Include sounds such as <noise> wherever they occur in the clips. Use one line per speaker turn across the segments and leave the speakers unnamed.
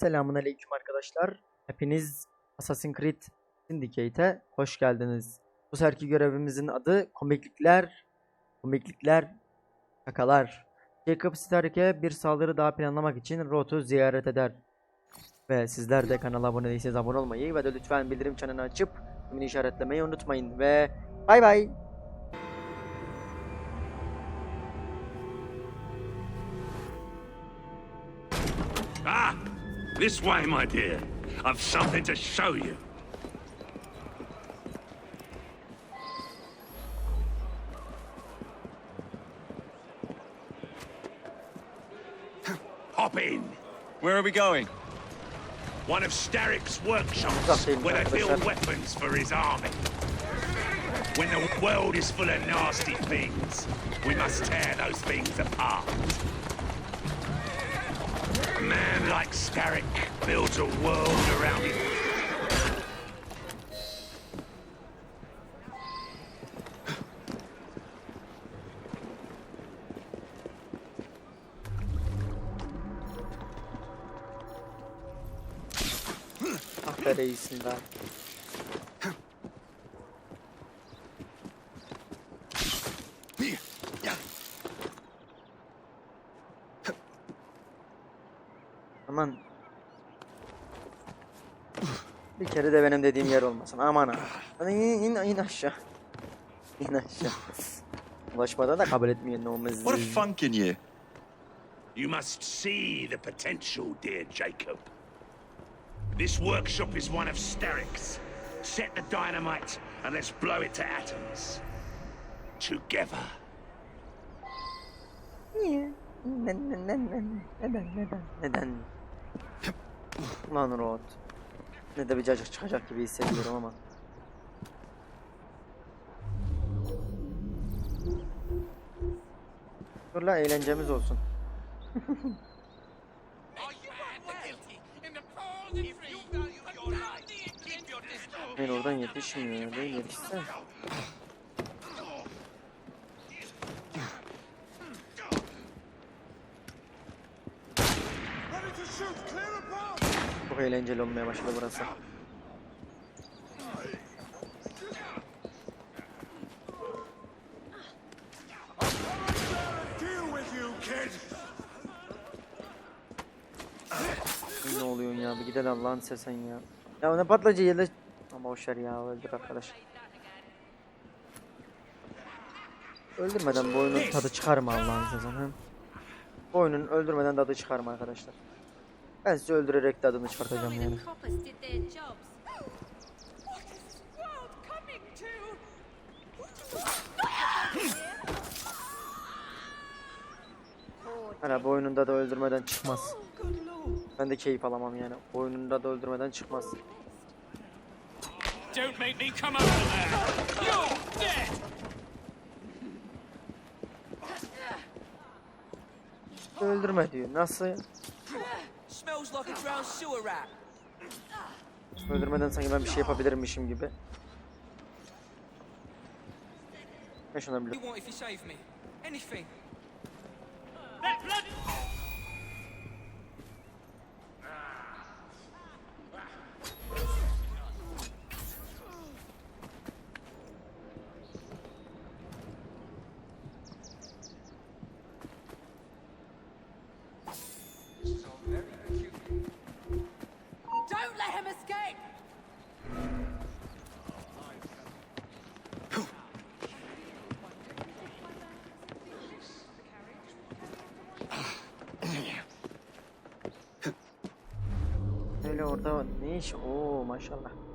Selamun aleyküm arkadaşlar. Hepiniz Assassin's Creed Syndicate'e hoş geldiniz. Bu seferki görevimizin adı komiklikler, komiklikler, şakalar. Jacob Stark'e bir saldırı daha planlamak için Roth'u ziyaret eder. Ve sizler de kanala abone değilseniz abone olmayı ve de lütfen bildirim çanını açıp tümünü işaretlemeyi unutmayın ve bay bay.
Ah! This way, my dear. I've something to show you. <laughs> Hop in.
Where are we going?
One of Starrick's workshops, where they build weapons for his army. When the world is full of nasty things, we must tear those things apart. A man like Starrick builds a world around him.
Ah be reisim Aman. Bir kere de benim dediğim yer olmasın. Aman ha. Hadi in, in, in aşağı. İn aşağı. Ulaşmadan da kabul etmeyen olmaz.
What a funk in you.
You must see the potential, dear Jacob. This workshop is one of Starrick's. Set the dynamite and let's blow it to atoms. Together.
Niye? Neden, neden, neden, neden, neden? Lan Rod. Ne de bir cacık çıkacak gibi hissediyorum ama. Dur la eğlencemiz olsun. <laughs> Ben oradan yetişmiyor. Değil yetişse. Eğlenceli olmaya başladı burası. Ne oluyorsun ya? Bir gidelim Allah'ını seversen ya. Ya ne patlacı yerde... Ama boşver ya öldür arkadaş. Öldürmeden bu oyunun tadı çıkarma Allah'ını seversen. hı? Bu oyunun öldürmeden tadı çıkarma arkadaşlar. Ben sizi öldürerek tadını çıkartacağım yani. Hala bu oyununda da öldürmeden çıkmaz. Ben de keyif alamam yani. Bu oyununda da öldürmeden çıkmaz.
Don't make me come over there! You're dead!
Öldürme diyor. Nasıl? Öldürmeden sanki ben bir şey yapabilirmişim gibi. Ben şuna bir
let him escape!
Öyle orada ne iş? Oo maşallah.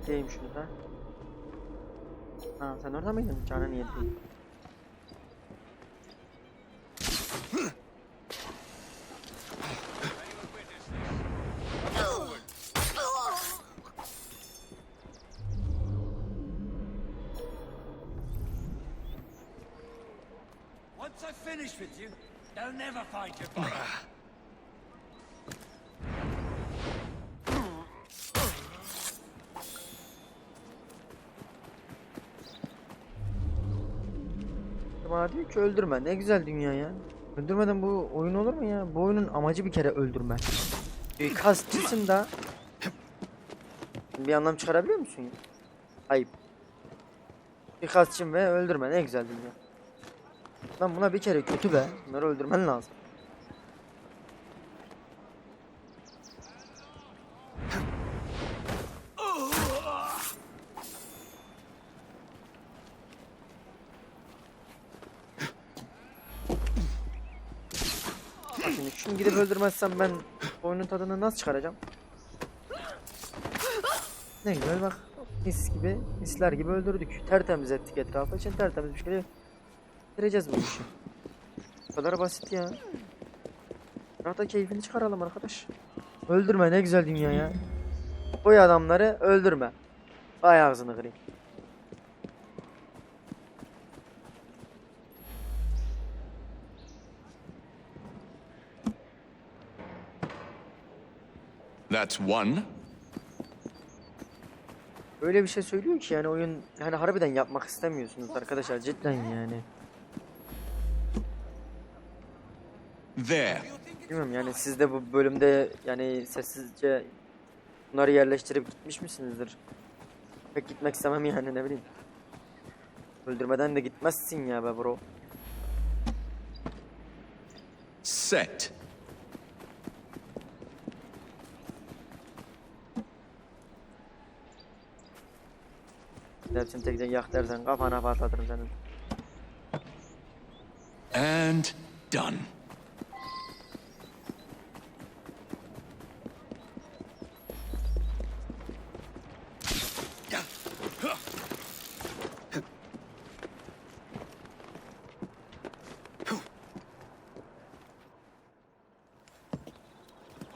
Karatteyim şunu da. Ha sen orada mıydın? Canın yedi.
Once I
finished with you, they'll never find your body.
Bana diyor ki öldürme. Ne güzel dünya ya. Öldürmeden bu oyun olur mu ya? Bu oyunun amacı bir kere öldürme. Suikastçısın da bir anlam çıkarabiliyor musun ya? Ayıp. Suikastçın ve öldürme. Ne güzel dünya. Lan buna bir kere kötü be. Bunları öldürmen lazım. Şimdi şunu gidip öldürmezsem ben oyunun tadını nasıl çıkaracağım? Ne güzel bak. Mis gibi, misler gibi öldürdük. Tertemiz ettik etrafı için tertemiz bir şekilde bitireceğiz bu işi. Bu kadar basit ya. Da keyfini çıkaralım arkadaş. Öldürme ne güzel dünya ya. Koy adamları öldürme. Vay ağzını kırayım.
That's one.
Öyle bir şey söylüyor ki yani oyun hani harbiden yapmak istemiyorsunuz arkadaşlar cidden yani.
There.
Bilmiyorum yani siz de bu bölümde yani sessizce bunları yerleştirip gitmiş misinizdir? Pek gitmek istemem yani ne bileyim. Öldürmeden de gitmezsin ya be bro.
Set.
Hepsini tek tek yak dersen kafana patlatırım senin.
And done.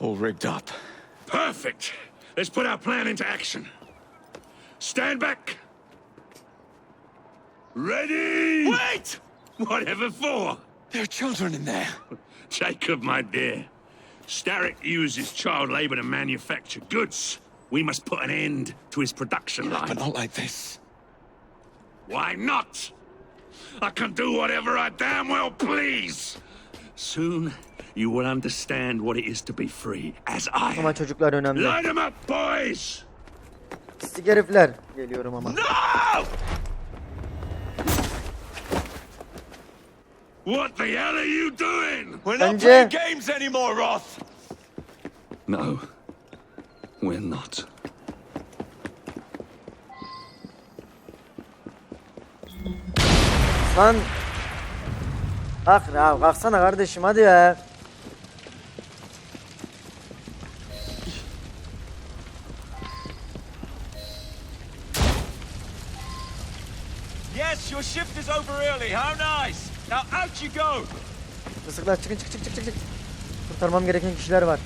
All rigged up.
Perfect. Let's put our plan into action. Stand back. Ready?
Wait!
Whatever for.
There are children in there.
Jacob, my dear. Starrick uses child labor to manufacture goods. We must put an end to his production
But
line.
not like this.
Why not? I can do whatever I damn well please. Soon you will understand what it is to be free, as I
Ama
am.
çocuklar önemli.
Line them up, boys!
Pislik herifler. Geliyorum ama.
No! What the hell are you doing?
We're not
Bence-
playing games anymore, Roth.
No, we're not.
Lan. Kalk ya kalksana kardeşim hadi ya.
Yes, your shift is over early. How nice. Now out you go.
Fıstıklar çıkın çık çık çık çık çık. Kurtarmam gereken kişiler var.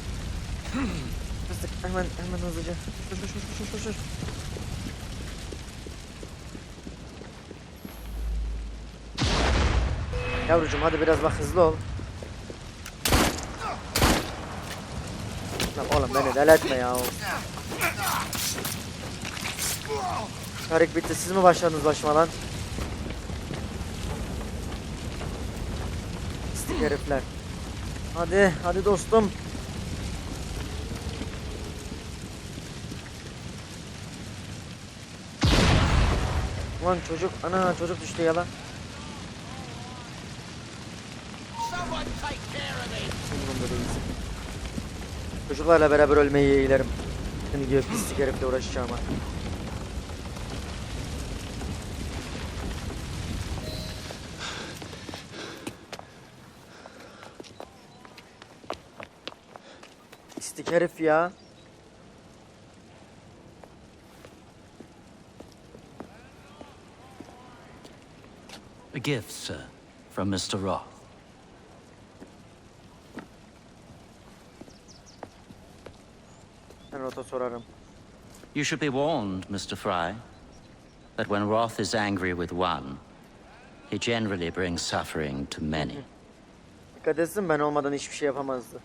Fıstık hemen hemen hızlıca. Koş koş koş koş koş. Yavrucuğum hadi biraz bak hızlı ol. Lan oğlum beni deli etme ya. Tarık bitti siz mi başladınız başıma lan? Herifler. Hadi, hadi dostum. Lan çocuk, ana çocuk düştü ya lan. Umurumda değilsin. Çocuklarla beraber ölmeyi yeğlerim. Seni diyor pislik herifle uğraşacağım ha. Pislik herif ya.
A gift, sir, from Mr. Roth.
Ben Rota sorarım.
You should be warned, Mr. Fry, that when Roth is angry with one, He generally brings suffering to many.
Dikkat etsin ben olmadan hiçbir şey yapamazdı.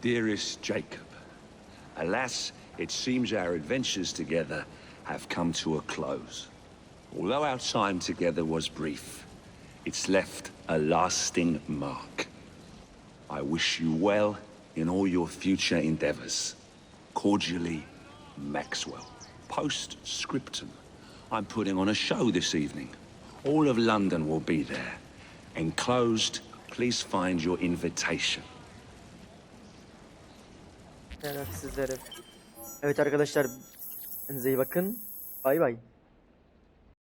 Dearest Jacob, alas, it seems our adventures together have come to a close. Although our time together was brief, it's left a lasting mark. I wish you well in all your future endeavors. Cordially, Maxwell. Postscriptum. I'm putting on a show this evening. All of London will be there. Enclosed, please find your invitation.
Şerefsizler hep. Evet arkadaşlar. Kendinize iyi bakın. Bay bay.